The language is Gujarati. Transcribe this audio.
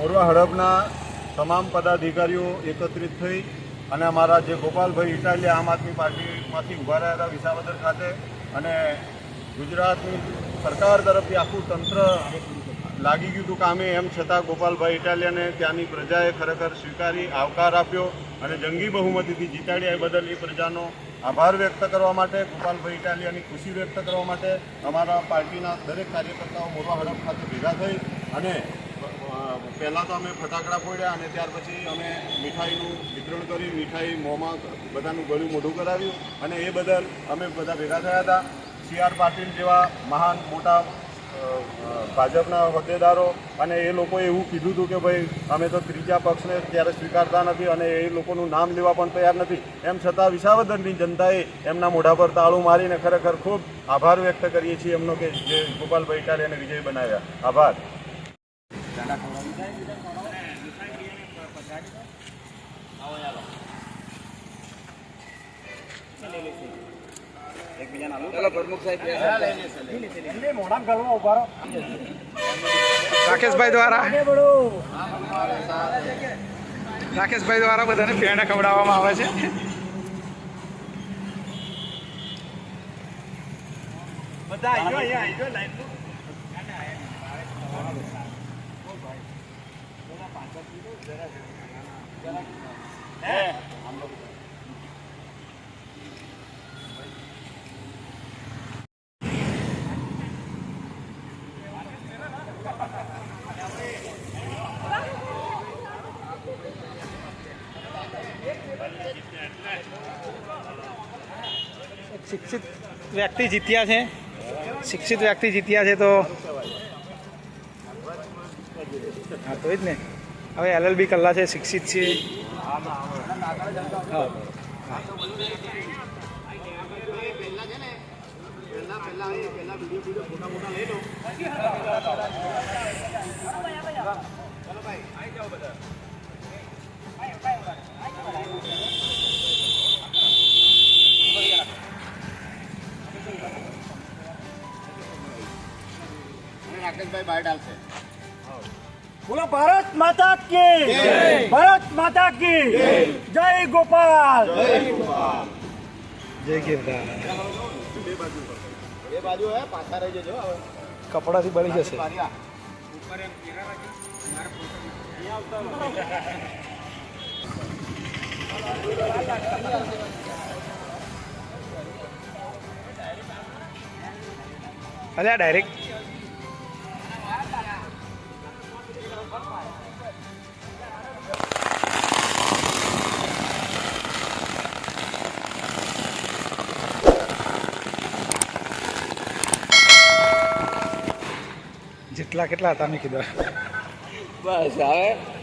મોરવા હડપના તમામ પદાધિકારીઓ એકત્રિત થઈ અને અમારા જે ગોપાલભાઈ ઇટાલિયા આમ આદમી પાર્ટીમાંથી ઊભા રહ્યા હતા વિસાવદર ખાતે અને ગુજરાતની સરકાર તરફથી આખું તંત્ર લાગી ગયું હતું કામે, એમ છતાં ગોપાલભાઈ ઇટાલિયાને ત્યાંની પ્રજાએ ખરેખર સ્વીકારી, આવકાર આપ્યો અને જંગી બહુમતીથી જીતાડ્યા એ બદલ એ પ્રજાનો આભાર વ્યક્ત કરવા માટે, ગોપાલભાઈ ઇટાલિયાની ખુશી વ્યક્ત કરવા માટે અમારા પાર્ટીના દરેક કાર્યકર્તાઓ મોરવા હડપ ખાતે ભેગા થઈ અને પહેલાં તો અમે ફટાકડા ફોડ્યા અને ત્યાર પછી અમે મીઠાઈનું વિતરણ કર્યું, મીઠાઈ, મોંમાં બધાનું ગળ્યું મોઢું કરાવ્યું અને એ બદલ અમે બધા ભેગા થયા હતા. સી આર પાટીલ જેવા મહાન મોટા ભાજપના હોદ્દેદારો અને એ લોકોએ એવું કીધું હતું કે ભાઈ, અમે તો ત્રીજા પક્ષને ત્યારે સ્વીકારતા નથી અને એ લોકોનું નામ લેવા પણ તૈયાર નથી. એમ છતાં વિસાવદરની જનતાએ એમના મોઢા પર તાળું મારીને ખરેખર ખૂબ આભાર વ્યક્ત કરીએ છીએ એમનો કે જે ગોપાલભાઈ ઇટાલિયાને વિજય બનાવ્યા. આભાર. રાકેશભાઈ દ્વારા. રાકેશભાઈ દ્વારા બધાને પેંડા ખવડાવવામાં આવે છે. શિક્ષિત વ્યક્તિ જીત્યા છે. શિક્ષિત વ્યક્તિ જીત્યા છે તો હા તો જ ને હવે એલએલબી કલ્લા છે શિક્ષિત છે હા બોલો ભારત માતા કી ભારત માતા કી જય. ગોપાલ. જય ગિરધા એ બાજુ હે પાછા રહી જજો હવે. કપડાથી બળી જશે. અલ્યા ડાયરેક્ટ જેટલા કેટલા હતા મેં કીધું. બસ હવે